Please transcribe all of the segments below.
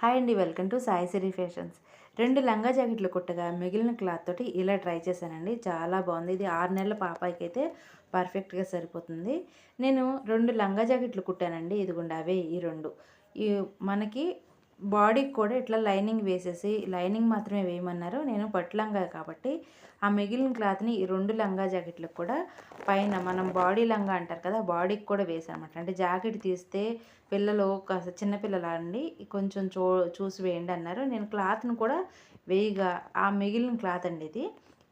Hi అండి welcome to Sai Siri fashions. రెండు లంగా జాకెట్లు కుట్టగా మిగిలిన క్లాత్ తోటి ఇలా ట్రై చేశానండి. చాలా బాగుంది. ఇది ఆరు నెలల పాపాయికి అయితే పర్ఫెక్ట్గా సరిపోతుంది. నేను రెండు లంగా జాకెట్లు కుట్టానండి. ఇదిగోండి అవే ఈ రెండు. ఈ మనకి బాడీకి కూడా ఇట్లా లైనింగ్ వేసేసి లైనింగ్ మాత్రమే వేయమన్నారు. నేను పట్టులంగా కాబట్టి ఆ మిగిలిన క్లాత్ని ఈ రెండు లంగా జాకెట్లకు కూడా పైన మనం బాడీ లంగా అంటారు కదా బాడీకి కూడా వేసానమాట అంటే జాకెట్ తీస్తే పిల్లలు కాస్త చిన్నపిల్లలు అండి కొంచెం చూ చూసి వేయండి అన్నారు. నేను క్లాత్ను కూడా వేయిగా ఆ మిగిలిన క్లాత్ అండి ఇది.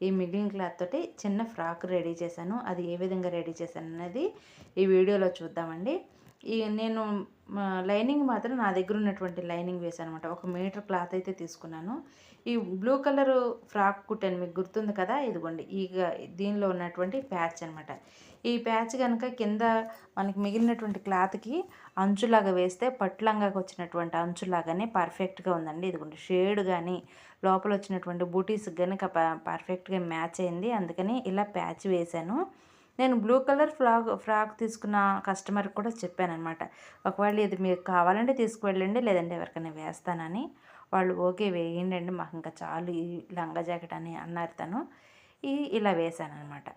ఈ మిగిలిన క్లాత్ తోటి చిన్న ఫ్రాక్ రెడీ చేశాను. అది ఏ విధంగా రెడీ చేశాను అనేది ఈ వీడియోలో చూద్దామండి. ఈ నేను లైనింగ్ మాత్రం నా దగ్గర ఉన్నటువంటి లైనింగ్ వేసాను అనమాట ఒక మీటర్ క్లాత్ అయితే తీసుకున్నాను. ఈ బ్లూ కలర్ ఫ్రాక్ కుట్టాను మీకు గుర్తుంది కదా? ఇదిగోండి. ఈ దీనిలో ఉన్నటువంటి ప్యాచ్ అనమాట ఈ ప్యాచ్ కనుక కింద మనకి మిగిలినటువంటి క్లాత్కి అంచులాగా వేస్తే పట్లంగాకి వచ్చినటువంటి అంచులాగానే పర్ఫెక్ట్గా ఉందండి. ఇదిగోండి. షేడ్ కానీ లోపల వచ్చినటువంటి బూటీస్ కనుక పర్ఫెక్ట్గా మ్యాచ్ అయింది. అందుకని ఇలా ప్యాచ్ వేశాను. నేను బ్లూ కలర్ ఫ్రాక్ ఫ్రాక్ తీసుకున్న కస్టమర్కి కూడా చెప్పానమాట ఒకవేళ ఇది మీకు కావాలంటే తీసుకువెళ్ళండి లేదంటే ఎవరికైనా వేస్తానని. వాళ్ళు ఓకే వేయండి మాకు ఇంకా చాలు ఈ లంగా జాకెట్ అని అన్నారు తను. ఈ ఇలా వేసాను అనమాట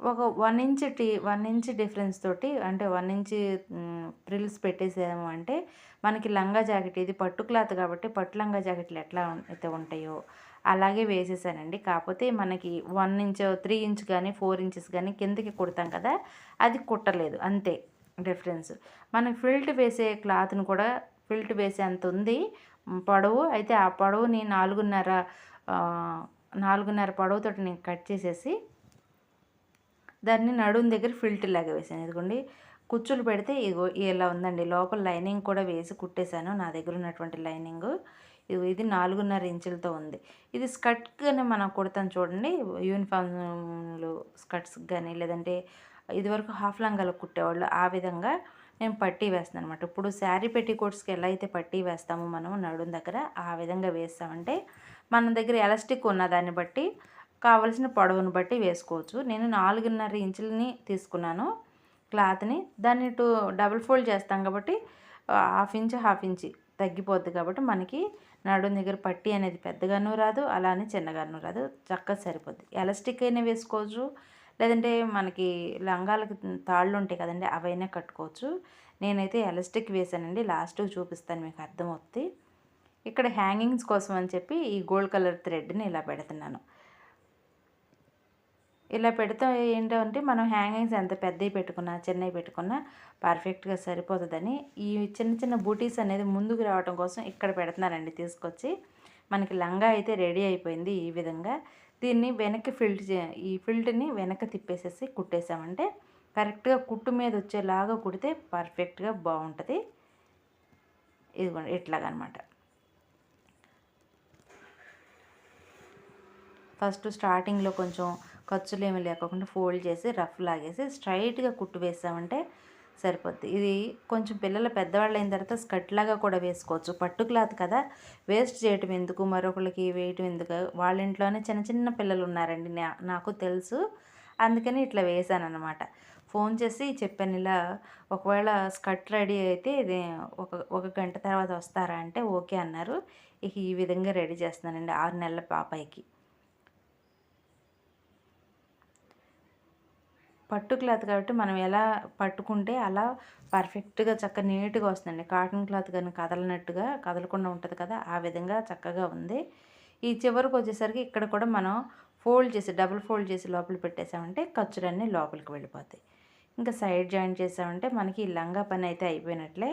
ఒక వన్ ఇంచ్ టీ వన్ ఇంచ్ డిఫరెన్స్ తోటి అంటే వన్ ఇంచ్ ప్రిల్స్ పెట్టేసాము అంటే మనకి లంగా జాకెట్ ఇది పట్టు క్లాత్ కాబట్టి పట్టు లంగా జాకెట్లు ఎట్లా అయితే ఉంటాయో అలాగే వేసేసానండి. కాకపోతే మనకి వన్ ఇంచ్ త్రీ ఇంచ్ కానీ ఫోర్ ఇంచెస్ కానీ కిందకి కుడతాం కదా అది కుట్టలేదు. అంతే డిఫరెన్స్. మనం ఫిల్ట్ వేసే క్లాత్ని కూడా ఫిల్ట్ వేసే అంత ఉంది. పొడవు అయితే ఆ పొడవుని నాలుగున్నర నాలుగున్నర పొడవుతో నేను కట్ చేసేసి దాన్ని నడుము దగ్గర ఫిల్ట్ లాగా వేసాను. ఇదిగోండి కుచ్చులు పెడితే ఇగో ఇలా ఉందండి. లోపల లైనింగ్ కూడా వేసి కుట్టేశాను నా దగ్గర ఉన్నటువంటి లైనింగ్. ఇది నాలుగున్నర ఇంచులతో ఉంది. ఇది స్కర్ట్ కానీ మనం కుడతాం చూడండి. యూనిఫామ్లు స్కర్ట్స్ కానీ లేదంటే ఇదివరకు హాఫ్ లంగాలు కుట్టేవాళ్ళు ఆ విధంగా నేను పట్టీ వేస్తాను అనమాట ఇప్పుడు శారీ పెట్టి కోట్స్కి ఎలా అయితే పట్టీ వేస్తామో మనం నడుం దగ్గర ఆ విధంగా వేస్తామంటే మన దగ్గర ఎలాస్టిక్ ఉన్న దాన్ని బట్టి కావలసిన పొడవును బట్టి వేసుకోవచ్చు. నేను నాలుగున్నర ఇంచులని తీసుకున్నాను క్లాత్ని. దాన్ని టూ డబుల్ ఫోల్డ్ చేస్తాం కాబట్టి హాఫ్ ఇంచ్ హాఫ్ ఇంచ్ తగ్గిపోద్ది కాబట్టి మనకి నడుం దగ్గర పట్టి అనేది పెద్దగాను రాదు అలానే చిన్నగాను రాదు. చక్కగా సరిపోద్ది. ఎలాస్టిక్ అయినా వేసుకోవచ్చు లేదంటే మనకి లంగాలకు తాళ్ళు ఉంటాయి కదండి అవైనా కట్టుకోవచ్చు. నేనైతే ఎలాస్టిక్ వేసానండి లాస్ట్ చూపిస్తాను మీకు అర్థమవుతుంది ఇక్కడ హ్యాంగింగ్స్ కోసం అని చెప్పి ఈ గోల్డ్ కలర్ థ్రెడ్ని ఇలా పెడుతున్నాను. ఇలా పెడితే ఏంటంటే మనం హ్యాంగింగ్స్ ఎంత పెద్దవి పెట్టుకున్నా చిన్నవి పెట్టుకున్నా పర్ఫెక్ట్గా సరిపోతుందని. ఈ చిన్న చిన్న బూటీస్ అనేది ముందుకు రావడం కోసం ఇక్కడ పెడుతున్నానండి తీసుకొచ్చి. మనకి లంగా అయితే రెడీ అయిపోయింది ఈ విధంగా. దీన్ని వెనక్కి ఫిల్ట్ ఈ ఫిల్ట్ని వెనక్కి తిప్పేసేసి కుట్టేసామంటే కరెక్ట్గా కుట్టు మీద వచ్చేలాగా కుడితే పర్ఫెక్ట్గా బాగుంటుంది. ఇదిగోండి ఇట్లాగనమాట. ఫస్ట్ స్టార్టింగ్లో కొంచెం ఖర్చులు ఏమి లేకుండా ఫోల్డ్ చేసి రఫ్ లాగేసి స్ట్రైట్గా కుట్టు వేసామంటే సరిపోద్ది. ఇది కొంచెం పిల్లలు పెద్దవాళ్ళు అయిన తర్వాత స్కర్ట్ లాగా కూడా వేసుకోవచ్చు. పట్టు క్లాత్ కదా వేస్ట్ చేయటం ఎందుకు? మరొకరికి వేయటం ఎందుకు? వాళ్ళ ఇంట్లోనే చిన్న చిన్న పిల్లలు ఉన్నారండి నాకు తెలుసు. అందుకని ఇట్లా వేసాను అనమాట ఫోన్ చేసి చెప్పాను ఇలా ఒకవేళ స్కర్ట్ రెడీ అయితే ఇది ఒక ఒక గంట తర్వాత వస్తారా? అంటే ఓకే అన్నారు. ఇక ఈ విధంగా రెడీ చేస్తున్నానండి ఆరు నెలల పాపాయికి పట్టు క్లాత్ కాబట్టి మనం ఎలా పట్టుకుంటే అలా పర్ఫెక్ట్గా చక్క నీట్గా వస్తుందండి. కాటన్ క్లాత్ కానీ కదలనట్టుగా కదలకుండా ఉంటుంది కదా ఆ విధంగా చక్కగా ఉంది. ఈ చివరికి వచ్చేసరికి ఇక్కడ కూడా మనం ఫోల్డ్ చేసి డబుల్ ఫోల్డ్ చేసి లోపల పెట్టేసామంటే ఖర్చులన్నీ లోపలికి వెళ్ళిపోతాయి. ఇంకా సైడ్ జాయింట్ చేసామంటే మనకి ఈ లంగా పని అయితే అయిపోయినట్లే.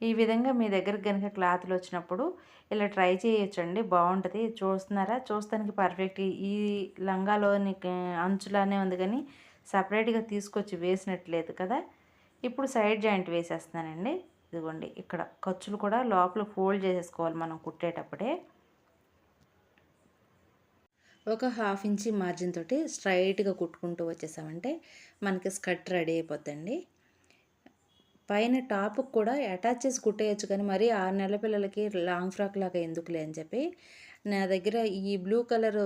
ఈ విధంగా మీ దగ్గర కనుక క్లాత్లు వచ్చినప్పుడు ఇలా ట్రై చేయొచ్చండి. బాగుంటుంది చూస్తున్నారా? చూస్తానికి పర్ఫెక్ట్. ఈ లంగాలోని అంచులానే ఉంది కానీ సపరేట్గా తీసుకొచ్చి వేసినట్లేదు కదా? ఇప్పుడు సైడ్ జాయింట్ వేసేస్తున్నానండి. ఇదిగోండి ఇక్కడ ఖర్చులు కూడా లోపల ఫోల్డ్ చేసేసుకోవాలి మనం కుట్టేటప్పుడే. ఒక హాఫ్ ఇంచి మార్జిన్ తోటి స్ట్రైట్గా కుట్టుకుంటూ వచ్చేసామంటే మనకి స్కర్ట్ రెడీ అయిపోద్దండి. పైన టాప్ కూడా అటాచ్ చేసి కుట్టేయచ్చు కానీ మరీ ఆరు నెలల పిల్లలకి లాంగ్ ఫ్రాక్ లాగా ఎందుకులే అని చెప్పి నా దగ్గర ఈ బ్లూ కలర్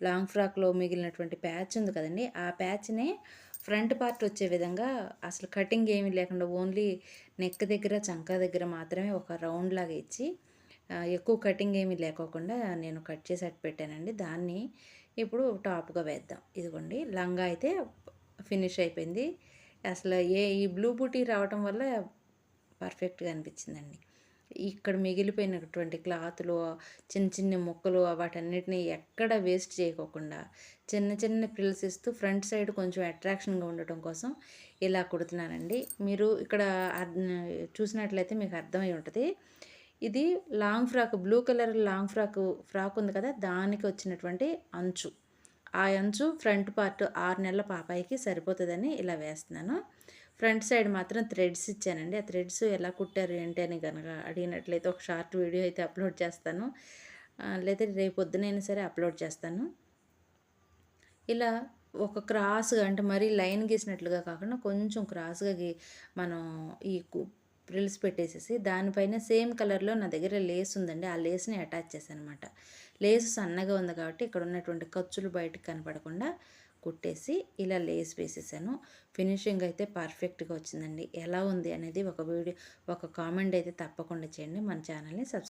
లాంగ్ ఫ్రాక్లో మిగిలినటువంటి ప్యాచ్ ఉంది కదండి. ఆ ప్యాచ్ని ఫ్రంట్ పార్ట్ వచ్చే విధంగా అసలు కటింగ్ ఏమీ లేకుండా ఓన్లీ నెక్ దగ్గర చంకా దగ్గర మాత్రమే ఒక రౌండ్ లాగా ఇచ్చి ఎక్కువ కటింగ్ ఏమీ లేకోకుండా నేను కట్ చేసి అట్టు పెట్టానండి. దాన్ని ఇప్పుడు టాప్గా వేద్దాం. ఇదిగోండి లంగా అయితే ఫినిష్ అయిపోయింది. అసలు ఏ ఈ బ్లూ బూటీ రావటం వల్ల పర్ఫెక్ట్గా అనిపించిందండి. ఇక్కడ మిగిలిపోయినటువంటి క్లాతులు చిన్న చిన్న ముక్కలు వాటన్నిటిని ఎక్కడ వేస్ట్ చేయకోకుండా చిన్న చిన్న ప్రిల్స్ ఇస్తూ ఫ్రంట్ సైడ్ కొంచెం అట్రాక్షన్గా ఉండటం కోసం ఇలా కుడుతున్నానండి. మీరు ఇక్కడ చూసినట్లయితే మీకు అర్థమై ఉంటుంది. ఇది long frock blue colour long frock frock ఉంది కదా దానికి వచ్చినటువంటి అంచు. ఆ అంచు ఫ్రంట్ పార్ట్ ఆరు నెలల పాపాయికి సరిపోతుందని ఇలా వేస్తున్నాను. ఫ్రంట్ సైడ్ మాత్రం థ్రెడ్స్ ఇచ్చానండి. ఆ థ్రెడ్స్ ఎలా కుట్టారు ఏంటి అని కనుక అడిగినట్లయితే ఒక షార్ట్ వీడియో అయితే అప్లోడ్ చేస్తాను. లేదా రేపు పొద్దునైనా సరే అప్లోడ్ చేస్తాను. ఇలా ఒక క్రాస్గా అంటే మరీ లైన్ గీసినట్లుగా కాకుండా కొంచెం క్రాస్గా గీ మనం ఈ ప్రిల్స్ పెట్టేసేసి దానిపైన సేమ్ కలర్లో నా దగ్గర లేస్ ఉందండి. ఆ లేస్ని అటాచ్ చేశాను అనమాట లేస్ సన్నగా ఉంది కాబట్టి ఇక్కడ ఉన్నటువంటి ఖర్చులు బయటకు కనపడకుండా కుట్టేసి ఇలా లేస్ వేసేసాను. ఫినిషింగ్ అయితే పర్ఫెక్ట్గా వచ్చిందండి. ఎలా ఉంది అనేది ఒక వీడియో ఒక కామెంట్ అయితే తప్పకుండా చేయండి. మన ఛానల్ని సబ్స్క్రైబ్